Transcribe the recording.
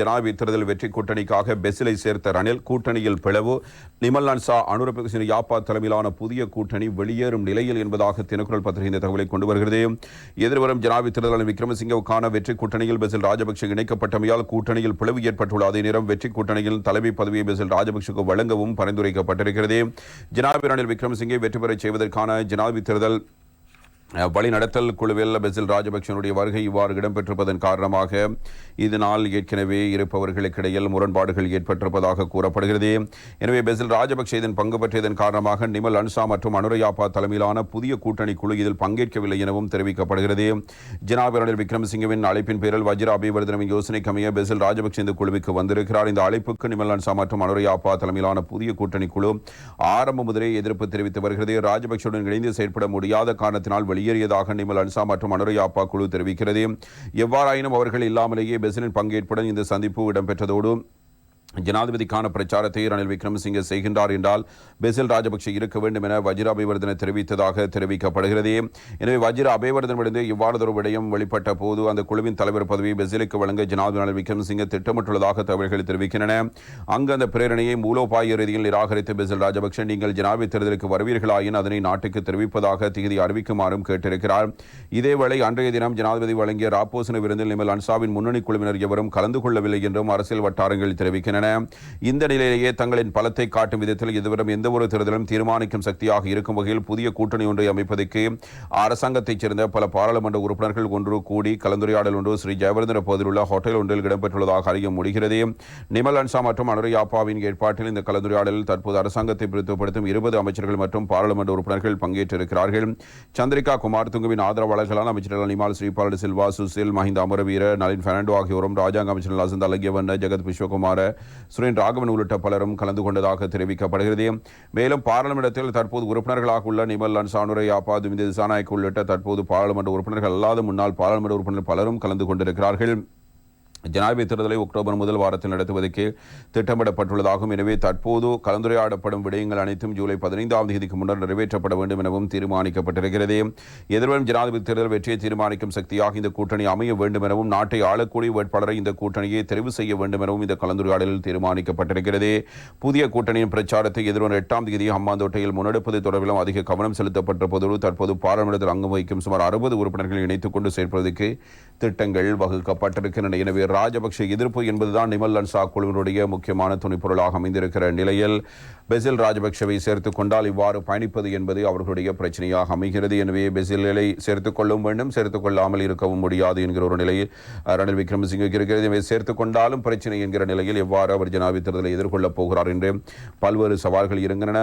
ஜனாதிபதி தேர்தல் வெற்றி கூட்டணிக்காக பெசிலை சேர்த்த ரணில் கூட்டணியில் பிளவு. நிமல் அன்சா யாப்பா தலைமையிலான புதிய கூட்டணி வெளியேறும் நிலையில் என்பதாக தினக்குரல் பத்திரிகை இந்த தகவலை கொண்டு வருகிறது. எதிர்வரும் ஜனாதிபதி தேர்தலாளர் விக்ரமசிங்கவுக்கான வெற்றி கூட்டணியில் பெசில் ராஜபக்சே இணைக்கப்பட்டமையால் கூட்டணியில் பிளவு ஏற்பட்டுள்ள அதே நேரம் வெற்றி கூட்டணியில் தலைமை பதவியை பெசில் ராஜபக்ஷக்கு வழங்கவும் பரிந்துரைக்கப்பட்டிருக்கிறது. ஜனாதிபதி ரணில் விக்ரமசிங்கை வெற்றி பெறச் செய்வதற்கான ஜனாதிபதி தேர்தல் வழிநடத்தல் குழுவில் பெசில் ராஜபக்சனுடைய வருகை இவ்வாறு இடம்பெற்றிருப்பதன் காரணமாக இதனால் ஏற்கனவே இருப்பவர்களுக்கிடையில் முரண்பாடுகள் ஏற்பட்டிருப்பதாக கூறப்படுகிறது. எனவே பெசில் ராஜபக்சே இதன் பங்கு பற்றியதன் காரணமாக நிமல் அன்சா மற்றும் அனுரையாப்பா தலைமையிலான புதிய கூட்டணி குழு இதில் பங்கேற்கவில்லை எனவும் தெரிவிக்கப்படுகிறது. ஜனாபிரனில் விக்ரமசிங்கவின் அழைப்பின் பேரில் வஜ்ர அபிவர்தனவின் யோசனைக்கமைய பெசில் ராஜபக்சே இந்த குழுவுக்கு வந்திருக்கிறார். இந்த அழைப்புக்கு நிமல் அன்சா மற்றும் அனுரையாப்பா தலைமையிலான புதிய கூட்டணி குழு ஆரம்ப முதலே எதிர்ப்பு தெரிவித்து வருகிறது. ராஜபக்சேவுடன் இணைந்து செயற்பட முடியாத காரணத்தினால் வெளியேறியதாக நிமல் அன்சா மற்றும் அனுரையாப்பா குழு தெரிவிக்கிறது. எவ்வாறாயினும் அவர்கள் இல்லாமலேயே பெசிலின் பங்கேற்புடன் இந்த சந்திப்பு இடம்பெற்றதோடு ஜனாதிபதிக்கான பிரச்சாரத்தை ரணில் விக்ரமசிங்கே செய்கின்றார் என்றால் பெசில் ராஜபக்ஷ இருக்க வேண்டும் என வஜிர அபிவர்தன தெரிவித்ததாக தெரிவிக்கப்படுகிறது. எனவே வஜிர அபிவர்தனமிருந்து இவ்வாறு விடயம் வெளிப்பட்ட போது அந்த குழுவின் தலைவர் பதவியை பெசிலுக்கு வழங்க ஜனாதிபதி ரணில் விக்ரமசிங்கே திட்டமிட்டுள்ளதாக தகவல்கள் தெரிவிக்கின்றன. அங்கு அந்த பிரேரணையை மூலோபாய ரீதியில் நிராகரித்த பெசில் ராஜபக்ஷ நீங்கள் ஜனாதிபதி தேர்தலுக்கு வருவீர்களாயின் அதனை நாட்டுக்கு தெரிவிப்பதாக திகதி அறிவிக்குமாறும் கேட்டிருக்கிறார். இதேவேளை அன்றைய தினம் ஜனாதிபதி வழங்கிய ராப்போசன விருந்தில் நிமல் அன்சாவின் முன்னணி குழுவினர் எவரும் கலந்து கொள்ளவில்லை என்றும் அரசியல் வட்டாரங்கள் தெரிவிக்கின்றன. இந்த நிலையிலேயே தங்களின் பலத்தை காட்டும் விதத்தில் இதுவரும் எந்த ஒரு தேர்தலும் தீர்மானிக்கும் சக்தியாக இருக்கும் வகையில் புதிய கூட்டணி ஒன்றை அமைப்பதற்கு அரசாங்கத்தைச் சேர்ந்த பல பாராளுமன்ற உறுப்பினர்கள் ஒன்று கூடி கலந்துரையாடல் ஒன்று ஸ்ரீ ஜெயவர்தன பகுதியில் உள்ள ஹோட்டல் ஒன்றில் இடம்பெற்றுள்ளதாக அறிய முடிகிறது. நிமல் அன்சா மற்றும் அனுரையாப்பாவின் ஏற்பாட்டில் இந்த கலந்துரையாடலில் தற்போது அரசாங்கத்தை பிரித்துப்படுத்தும் இருபது அமைச்சர்கள் மற்றும் பாராளுமன்ற உறுப்பினர்கள் பங்கேற்றிருக்கிறார்கள். சந்திரிகா குமார் துங்குவின் ஆதரவாளர்களான அமைச்சர்கள் நிமால் ஸ்ரீபாலடு சில்வா சுசில் மஹிந்த அமரவீர நளின் பெர்னாண்டோ ஆகியோரும் ராஜாங்க அமைச்சர்கள் அசந்த் அலகியவண்ண ஜெகத் விஸ்வகுமார சுரேன் ராகவன் உள்ளிட்ட பலரும் கலந்து கொண்டதாக தெரிவிக்கப்படுகிறது. மேலும் பாராளுமன்றத்தில் தற்போது உறுப்பினர்களாக உள்ள நிமல் அன்சானுரை ஆபாது துமிந்த திசாநாயக் உள்ளிட்ட தற்போது பாராளுமன்ற உறுப்பினர்கள் அல்லாத முன்னாள் பாராளுமன்ற உறுப்பினர்கள் பலரும் கலந்து கொண்டிருக்கிறார்கள். ஜனாதிபதி தேர்தலை அக்டோபர் முதல் வாரத்தில் நடத்துவதற்கு திட்டமிடப்பட்டுள்ளதாகும். எனவே தற்போது கலந்துரையாடப்படும் விடயங்கள் அனைத்தும் ஜூலை பதினைந்தாம் தேதிக்கு முன்னர் நிறைவேற்றப்பட வேண்டும் எனவும் தீர்மானிக்கப்பட்டிருக்கிறது. எதிர்வரும் ஜனாதிபதி தேர்தல் வெற்றியை தீர்மானிக்கும் சக்தியாக இந்த கூட்டணி அமைய வேண்டும் எனவும் நாட்டை ஆளக்கூடிய வேட்பாளரை இந்த கூட்டணியை தெரிவு செய்ய வேண்டும் எனவும் இந்த கலந்துரையாடலில் தீர்மானிக்கப்பட்டிருக்கிறது. புதிய கூட்டணியின் பிரச்சாரத்தை எதிர்வரும் எட்டாம் தேதி அம்மாந்தோட்டையில் முன்னெடுப்பது தொடர்பிலும் அதிக கவனம் செலுத்தப்பட்ட போதோடு தற்போது பாராளுமன்றத்தில் அங்கம் வகிக்கும் சுமார் அறுபது உறுப்பினர்களை இணைத்துக் கொண்டு செயற்படுவதற்கு திட்டங்கள் வகுக்கப்பட்டிருக்கின்றன. எனவே ராஜபக்ஷ எதிர்ப்பு என்பதுதான் நிமல் அன்சா குழுவினுடைய முக்கியமான துணைப்பொருளாக அமைந்திருக்கிற நிலையில் பெசில் ராஜபக்ஷவை சேர்த்துக் கொண்டால் இவ்வாறு பயணிப்பது என்பது அவர்களுடைய பிரச்சனையாக அமைகிறது. எனவே பெசிலை சேர்த்துக் கொள்ளவும் வேண்டும் சேர்த்துக் கொள்ளாமல் இருக்கவும் முடியாது என்கிற ஒரு நிலையில் ரணில் விக்ரமசிங்க இருக்கிறது. எனவே சேர்த்துக் கொண்டாலும் பிரச்சனை என்கிற நிலையில் எவ்வாறு அவர் ஜனாதிபதி தேர்தலை எதிர்கொள்ளப் போகிறார் என்று பல்வேறு சவால்கள் இருக்கின்றன.